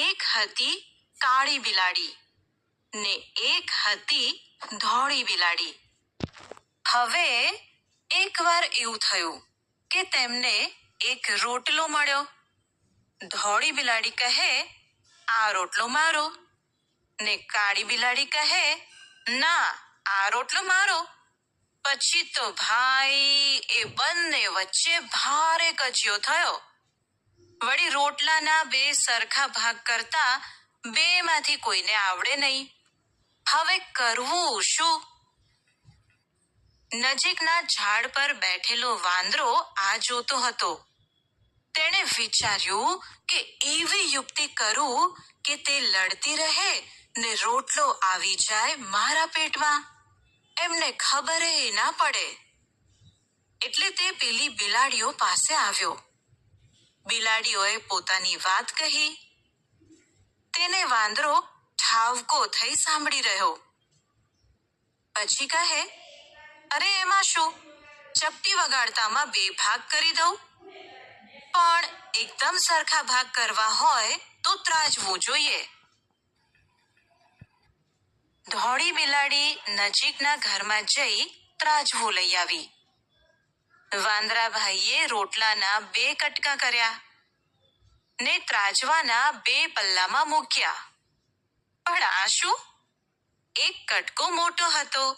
એક હતી કાળી બિલાડી ને એક હતી ધોળી બિલાડી. હવે એકવાર એવું થયું કે તેમને એક રોટલો મળ્યો. ધોળી બિલાડી કહે, આ રોટલો મારો. ને કાળી બિલાડી કહે, ના, આ રોટલો મારો. પછી તો ભાઈ, એ બંને વચ્ચે ભારે કજિયો થયો. વળી રોટલાના બે સરખા ભાગ કરતા બે માંથી કોઈને આવડે નહીં. હવે કરવું શું? નજીકના ઝાડ પર બેઠેલો વાંદરો આ જોતો હતો. તેણે વિચાર્યું કે એવી યુક્તિ કરું કે તે લડતી રહે ને રોટલો આવી જાય મારા પેટમાં. એમને ખબર ના પડે. એટલે તે પેલી બિલાડીઓ પાસે આવ્યો. બિલાડીઓએ પોતાની વાત કહી. તેને વાંદરો ઠાવકો થઈ સાંભળી રહ્યો. પછી કહે, અરે, એમાં શું? ચપટી વગાડતામાં બે ભાગ કરી દઉં. પણ એકદમ સરખા ભાગ કરવા હોય તો ત્રાજવું જોઈએ. ધોળી બિલાડી નજીકના ઘરમાં જઈ ત્રાજવું લઈ આવી. વાંદરાભાઈએ રોટલાના બે કટકા કર્યા ને ત્રાજવાના બે પલ્લામાં મૂક્યા. પણ આ શું? એક કટકો મોટો હતો.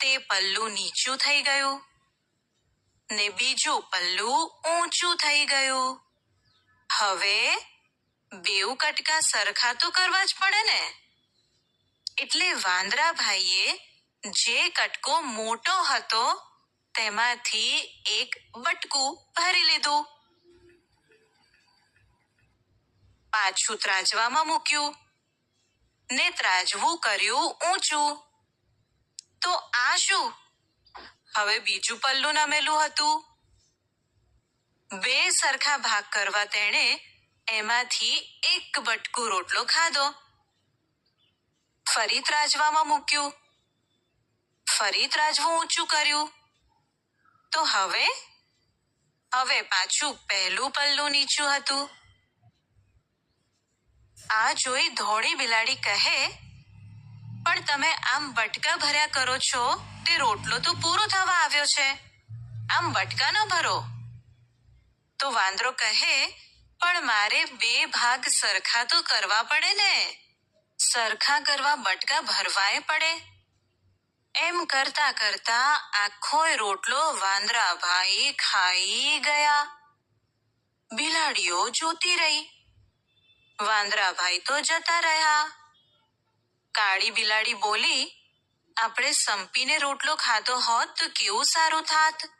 તે પલ્લું નીચું થઈ ગયું ને બીજું પલ્લું ઊંચું થઈ ગયું. હવે બેઉ કટકા સરખા તો કરવા જ પડે ને. એટલે વાંદરાભાઈએ જે કટકો મોટો હતો તેમાંથી એક બટકું ભરી લીધું. પાછું ત્રાજવામાં મૂક્યું. ને ત્રાજવું કર્યું ઊંચું. તો આ શું? હવે બીજું પલ્લું નમેલું હતું. બે સરખા ભાગ કરવા તેણે એમાંથી એક બટકું રોટલો ખાધો. ફરી ત્રાજવામાં મૂક્યું. ફરી ત્રાજવું ઊંચું કર્યું. તો હવે? હવે પાછું પહેલું પલ્લું નીચું હતું. આ જોઈ ધોળી બિલાડી કહે, પણ તમે આમ બટકા ભર્યા કરો છો, તે રોટલો તો પૂરો થવા આવ્યો છે. આમ બટકા ન ભરો. તો વાંદરો કહે, પણ મારે બે ભાગ સરખા તો કરવા પડે ને. સરખા કરવા બટકા ભરવાય પડે. એમ કરતા કરતા આખોય રોટલો વાંદરા ભાઈ ખાઈ ગયા. બિલાડીઓ જોતી રહી. વાંદરાભાઈ તો જતા રહ્યા. કાળી બિલાડી બોલી, આપણે સંપીને રોટલો ખાધો હોત તો કેવું સારું થાત?